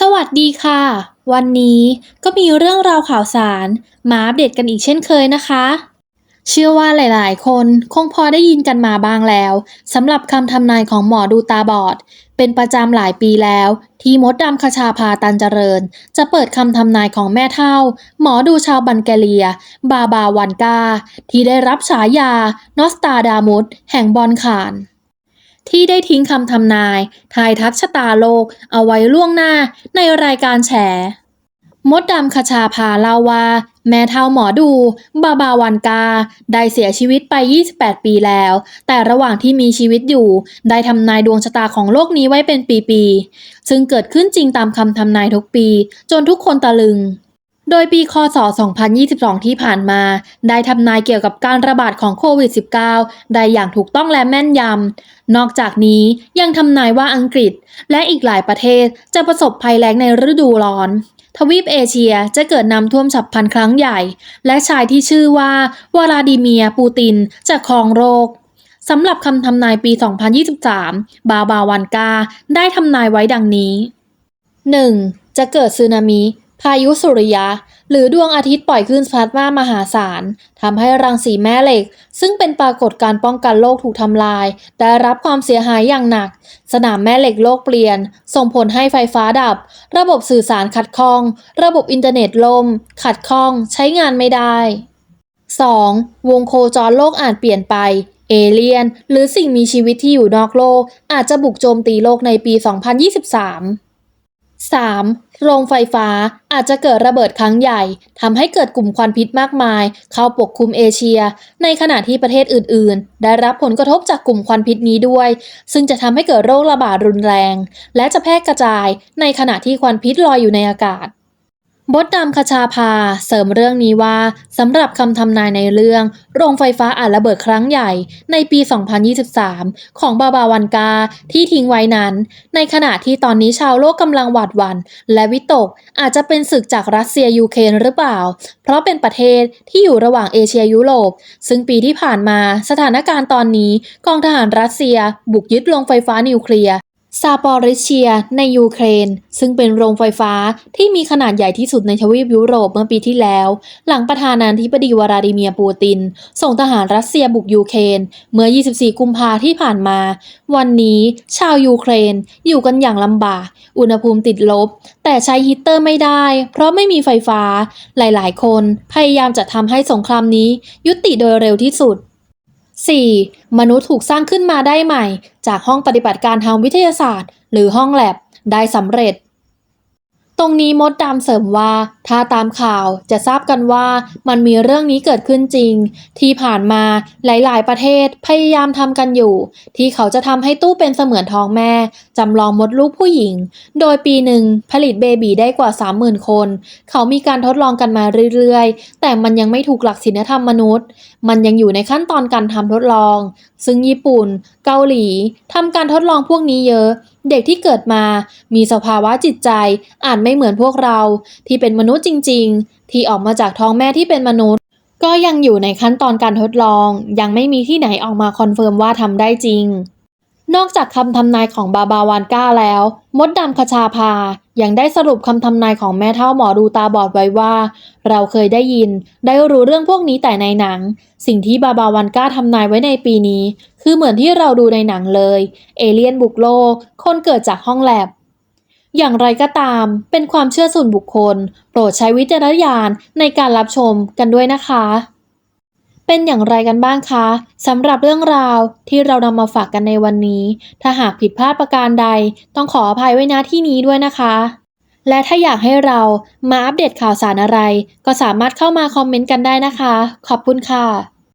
สวัสดีค่ะ วันนี้ก็มีเรื่องราวข่าวสาร มาอัปเดตกันอีกเช่นเคยนะคะ เชื่อว่าหลายๆ คนคงพอได้ยินกันมาบ้างแล้วสำหรับคำทำนายของหมอดูตาบอด เป็นประจำหลายปีแล้ว ที่มดดำคชาพาตันเจริญ จะเปิดคำทำนายของแม่เท่า หมอดูชาวบันแกเลีย บาบาวันกา ที่ได้รับฉายานอสตาดามุสแห่งบอนขาน ที่ได้ทิ้งคำทำนาย ทายทักชะตาโลก เอาไว้ล่วงหน้าในรายการแฉ มดดำคชาพาเล่าว่า แม่เท่าหมอดู บาบาวันกา ได้เสียชีวิตไป 28 ปีแล้ว แต่ระหว่างที่มีชีวิตอยู่ ได้ทำนายดวงชะตาของโลกนี้ไว้เป็นปี ๆ ซึ่งเกิดขึ้นจริงตามคำทำนายทุกปี จนทุกคนตะลึง โดยปีคศ 2022 ที่ผ่านมา ได้ทำนายเกี่ยวกับการระบาดของโควิด -19 ได้อย่างถูกต้องและแม่นยำ นอกจากนี้ยังทำนายว่าอังกฤษ และอีกหลายประเทศจะประสบภัยแล้งในฤดูร้อน ทวีปเอเชียจะเกิดน้ำท่วมฉับพลันครั้งใหญ่ และชายที่ชื่อว่าวลาดิเมียปูตินจะครองโรคสำหรับคำทำนายปี 2023 บาบาวันกา ได้ทำนายไว้ดังนี้ 1. จะเกิดสึนามิ พายุสุริยะ หรือดวงอาทิตย์ปล่อยคลื่นพลาสมามหาศาลทำให้รังสีแม่เหล็ก ซึ่งเป็นปรากฏการป้องกันโลกถูกทำลาย ได้รับความเสียหายอย่างหนัก สนามแม่เหล็กโลกเปลี่ยน ส่งผลให้ไฟฟ้าดับ ระบบสื่อสารขัดข้อง ระบบอินเทอร์เน็ตล่ม ขัดข้อง ใช้งานไม่ได้ 2. วงโคจรโลกอาจเปลี่ยนไป เอเลียน หรือสิ่งมีชีวิตที่อยู่นอกโลก อาจจะบุกโจมตีโลกในปี 2023 3. โรงไฟฟ้าอาจจะเกิดระเบิดครั้งใหญ่ทำให้เกิดกลุ่มควันพิษมากมาย เข้าปกคลุมเอเชีย ในขณะที่ประเทศอื่น ๆ ได้รับผลกระทบจากกลุ่มควันพิษนี้ด้วย ซึ่งจะทำให้เกิดโรคระบาดรุนแรง และจะแพร่กระจายในขณะที่ควันพิษลอยอยู่ในอากาศ บดดำคชาพาเสริมเรื่องนี้ว่าสำหรับคำทำนายในเรื่อง โรงไฟฟ้าอาจระเบิดครั้งใหญ่ในปี 2023 ของบาบาวันกาที่ทิ้งไว้นั้น ในขณะที่ตอนนี้ชาวโลกกำลังหวาดหวั่นและวิตกอาจจะเป็นศึกจากรัสเซียยูเครนหรือเปล่า เพราะเป็นประเทศที่อยู่ระหว่างเอเชียยุโรป ซึ่งปีที่ผ่านมาสถานการณ์ตอนนี้กองทหารรัสเซียบุกยึดโรงไฟฟ้านิวเคลียร์ ซาปอริเชีย ในยูเครน ซึ่งเป็นโรงไฟฟ้าที่มีขนาดใหญ่ที่สุดในทวีปยุโรปเมื่อปีที่แล้ว หลังประธานาธิบดีวลาดิเมียร์ปูติน ส่งทหารรัสเซียบุกยูเครน เมื่อ 24 กุมภาที่ผ่านมา วันนี้ชาวยูเครนอยู่กันอย่างลำบาก อุณหภูมิติดลบ แต่ใช้ฮีเตอร์ไม่ได้ เพราะไม่มีไฟฟ้า หลาย ๆ คนพยายามจะทำให้สงครามนี้ยุติโดยเร็วที่สุด 4. มนุษย์ถูกสร้างขึ้นมาได้ใหม่ จากห้องปฏิบัติการทางวิทยาศาสตร์ หรือห้องแลบได้สำเร็จ ตรงนี้มดดำเสริมว่า ถ้าตามข่าวจะทราบกันว่ามันมีเรื่องนี้เกิดขึ้นจริง ที่ผ่านมาหลาย ๆ ประเทศพยายามทำกันอยู่ ที่เขาจะทำให้ตู้เป็นเสมือนท้องแม่จำลองมดลูกผู้หญิง โดยปีหนึ่งผลิตเบบีได้กว่า 30,000 คน เขามีการทดลองกันมาเรื่อย ๆ แต่มันยังไม่ถูกหลักศีลธรรมมนุษย์ มันยังอยู่ในขั้นตอนการทำทดลอง ซึ่งญี่ปุ่น เกาหลีทำการทดลองพวกนี้เยอะ เด็กที่เกิดมามีสภาวะจิตใจอาจไม่เหมือนพวกเราที่เป็นมนุษย์จริง ๆ ที่ออกมาจากท้องแม่ที่เป็นมนุษย์ ก็ยังอยู่ในขั้นตอนการทดลอง ยังไม่มีที่ไหนออกมาคอนเฟิร์มว่าทำได้จริง นอกจากคำทำนายของบาบาวานก้าแล้ว มดดำคชาพายังได้สรุปคำทำนายของแม่เท่าหมอดูตาบอดไว้ว่า เราเคยได้ยิน ได้รู้เรื่องพวกนี้แต่ในหนัง สิ่งที่บาบาวันก้าทำนายไว้ในปีนี้ คือเหมือนที่เราดูในหนังเลย เอเลี่ยนบุกโลก คนเกิดจากห้องแลบ อย่างไรก็ตาม เป็นความเชื่อส่วนบุคคล โปรดใช้วิจารณญาณในการรับชมกันด้วยนะคะ เป็นอย่างไรกันบ้างคะสำหรับเรื่องราวที่เรานำมาฝากกันในวันนี้ ถ้าหากผิดพลาดประการใด ต้องขออภัยไว้ณที่นี้ด้วยนะคะ และถ้าอยากให้เรามาอัปเดตข่าวสารอะไร ก็สามารถเข้ามาคอมเมนต์กันได้นะคะ ขอบคุณค่ะ